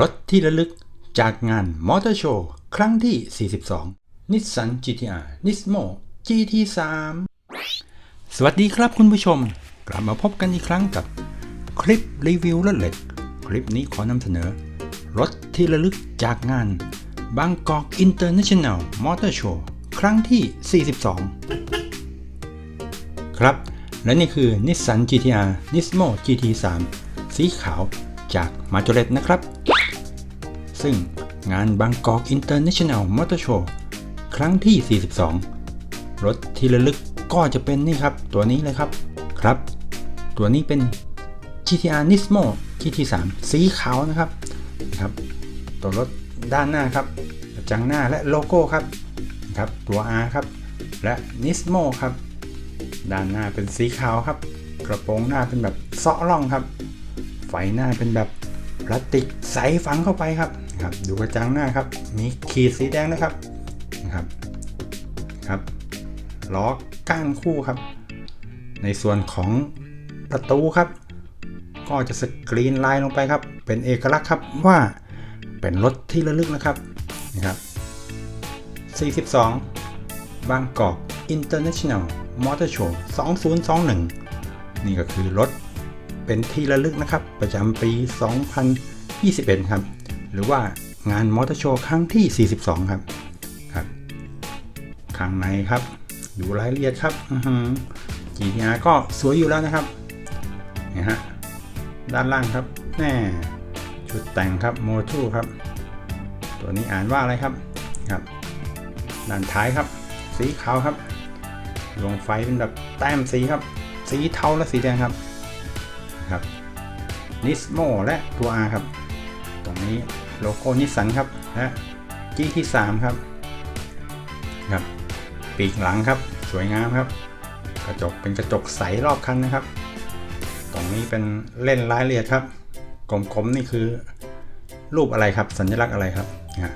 รถที่ระลึกจากงานมอเตอร์โชว์ครั้งที่ 42 Nissan GTR Nismo GT3 สวัสดีครับคุณผู้ชม กลับมาพบกันอีกครั้งกับคลิปรีวิวรถเหล็ก คลิปนี้ขอนำเสนอ รถที่ระลึกจากงานบางกอกอินเตอร์เนชั่นแนลมอเตอร์โชว์ครั้งที่ 42 ครับ และนี่คือ Nissan GTR Nismo GT3 สีขาวจากมาจ o เ e ตนะครับ ซึ่งงานบางกอกอินเตอร์เนชั่นแนลมอเตอร์โชว์ครั้งที่ 42 รถที่ระลึกก็จะเป็นนี่ครับ ตัวนี้เลยครับครับ ตัวนี้เป็น GTR Nismo GT3 สีขาวนะครับนะครับ ตัวรถด้านหน้าครับจังหน้าและโลโก้ครับครับ ตัว R ครับ และ Nismo ครับ ด้านหน้าเป็นสีขาวครับ กระโปรงหน้าเป็นแบบเซาะร่องครับ ไฟหน้าเป็นแบบพลาสติกใสฝังเข้าไปครับ นะครับดูกระจังหน้าครับ มีขีดสีแดงนะครับนะครับครับล้อก้านคู่ครับ ในส่วนของประตูครับ ก็จะสกรีนลายลงไปครับ เป็นเอกลักษณ์ครับว่าเป็นรถที่ระลึกนะครับนะครับ 42 บางกอก International Motor Show 2021 นี่ก็คือรถเป็นที่ระลึกนะครับ ประจำปี 2021 ครับ หรือว่างานมอเตอร์โชว์ครั้งที่ 42 ครับครับข้างในครับ ดูรายละเอียดครับอือหือ GTR ก็สวยอยู่แล้วนะครับนี่ฮะด้านล่างครับแน่ชุดแต่งครับโมทูครับ ตัวนี้อ่านว่าอะไรครับครับ ด้านท้ายครับ สีขาวครับดวงไฟเป็นแบบแต้มสีครับ สีเทาและสีแดงครับครับนิสโมและตัว R ครับ ตรงนี้โลโก้นิสสันครับและ G ที่ 3 ครับครับ ปีกหลังครับสวยงามครับ กระจกเป็นกระจกใสรอบคันนะครับ ตรงนี้เป็นเล่นรายละเอียดครับกลมๆนี่คือ รูปอะไรครับ สัญลักษณ์อะไรครับนะ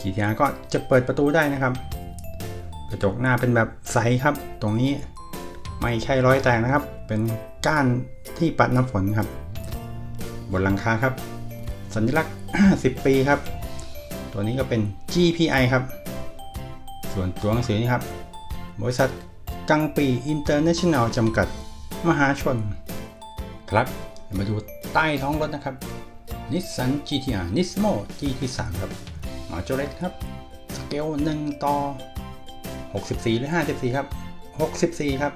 GTR ก็จะเปิดประตูได้นะครับ กระจกหน้าเป็นแบบใสครับ ตรงนี้ไม่ใช่ร้อยแตกนะครับ เป็นก้านที่ปัดน้ำฝนครับ บนหลังคาครับ สัญลักษณ์10ปีครับ ตัวนี้ก็เป็น GPI ครับ ส่วนตัวหนังสือนี่ครับ บริษัทกังปีอินเตอร์เนชั่นแนลจำกัดมหาชน ครับมาดูใต้ท้องรถนะครับ Nissan GTR Nismo GT3 ครับมาโจเล็กครับ สเกล 1 ต่อ 64 หรือ 54 ครับ 64 ครับ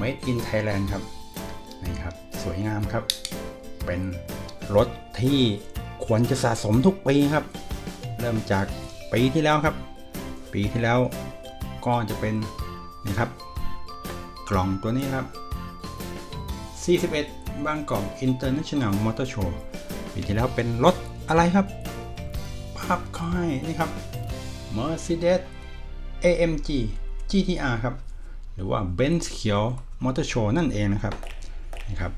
Made in Thailand ครับ นี่ครับ สวยงามครับ เป็น รถที่ควรจะสะสมทุกปีครับ เริ่มจากปีที่แล้วครับ ปีที่แล้วก็จะเป็นนี่ครับ กล่องตัวนี้ครับ 41 บางกอก International Motor Show ปีที่แล้วเป็นรถอะไรครับภาพเขาให้นี่ครับ Mercedes AMG GTR ครับ หรือว่า Benz เขียว Motor Show นั่นเองนะครับนี่ครับ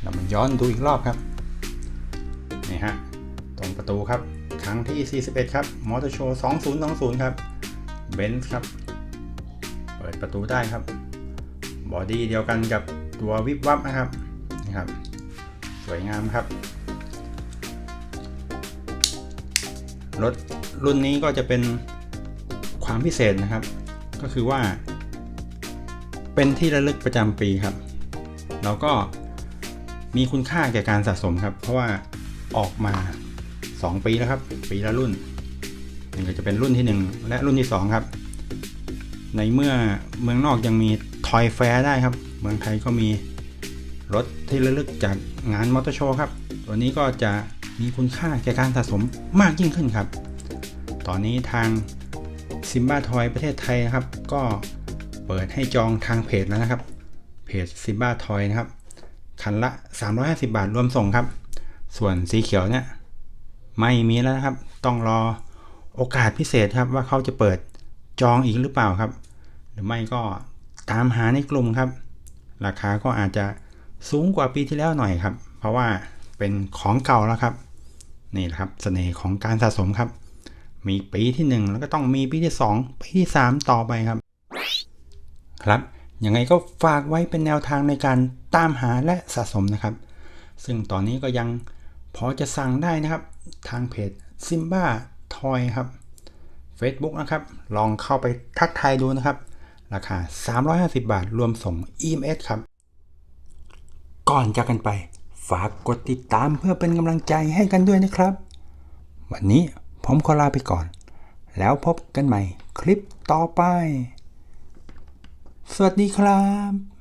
เรามาย้อนดูอีกรอบครับ นี่ฮะตรงประตูครับ ครั้งที่ 41 ครับ Motor Show 2020 ครับ Benz ครับ เปิดประตูได้ครับ บอดี้เดียวกันกับตัววิบวับนะครับนี่ครับ สวยงามครับ รถรุ่นนี้ก็จะเป็นความพิเศษนะครับ ก็คือว่า เป็นที่ระลึกประจำปีครับ แล้วก็มีคุณค่าแก่การสะสมครับ เพราะว่า ออกมา 2 ปีแล้วครับ ปีละรุ่นนี่ก็จะเป็นรุ่นที่ 1 และรุ่นที่ 2 ครับ ในเมื่อเมืองนอกยังมีทอยแฟร์ได้ครับ เมืองไทยก็มีรถที่ระลึกจากงานมอเตอร์โชว์ครับ ตัวนี้ก็จะมีคุณค่าแก่การสะสมมากยิ่งขึ้นครับ ตอนนี้ทางซิมบ้าทอยประเทศไทยนะครับ ก็เปิดให้จองทางเพจแล้วนะครับ เพจซิมบ้าทอยนะครับ คันละ 350 บาทรวมส่งครับ ส่วนสีเขียวเนี่ยไม่มีแล้วนะครับ ต้องรอโอกาสพิเศษครับว่าเขาจะเปิดจองอีกหรือเปล่าครับ หรือไม่ก็ตามหาในกลุ่มครับ ราคาก็อาจจะสูงกว่าปีที่แล้วหน่อยครับ เพราะว่าเป็นของเก่าแล้วครับ นี่แหละครับเสน่ห์ของการสะสมครับ มีปีที่ 1 แล้วก็ต้องมีปีที่ 2 ปีที่ 3 ต่อไปครับ ครับยังไงก็ฝากไว้เป็นแนวทางในการตามหาและสะสมนะครับ ซึ่งตอนนี้ก็ยัง พอจะสั่งได้นะครับ ทางเพจ Simba Toy ครับ Facebook นะครับ ลองเข้าไปทักทายดูนะครับ ราคา 350 บาท รวมส่ง EMS ครับ ก่อนจากกันไป ฝากกดติดตามเพื่อเป็นกำลังใจให้กันด้วยนะครับ วันนี้ผมขอลาไปก่อน แล้วพบกันใหม่คลิปต่อไป สวัสดีครับ